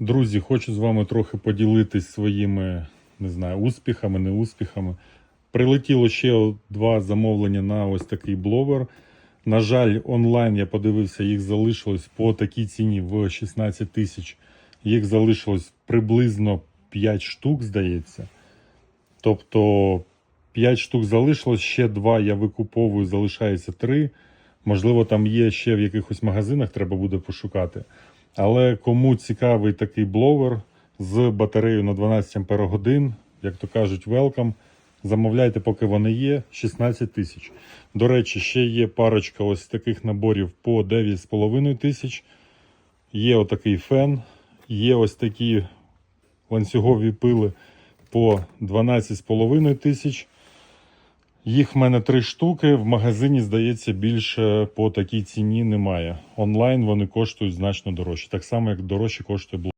Друзі, хочу з вами трохи поділитись своїми не знаю, успіхами, не успіхами. Прилетіло ще два замовлення на ось такий бловер. На жаль, онлайн я подивився, їх залишилось по такій ціні в 16 тисяч. Їх залишилось приблизно 5 штук, здається. Тобто 5 штук залишилось, ще 2 я викуповую, залишається 3. Можливо, там є ще в якихось магазинах, треба буде пошукати. Але кому цікавий такий бловер з батареєю на 12 Ах, як то кажуть, welcome, замовляйте, поки вони є, 16 тисяч. До речі, ще є парочка ось таких наборів по 9,5 тисяч. Є отакий фен, є ось такі ланцюгові пили по 12,5 тисяч. Їх в мене три штуки. В магазині, здається, більше по такій ціні немає. Онлайн вони коштують значно дорожче. Так само, як дорожче коштує блок.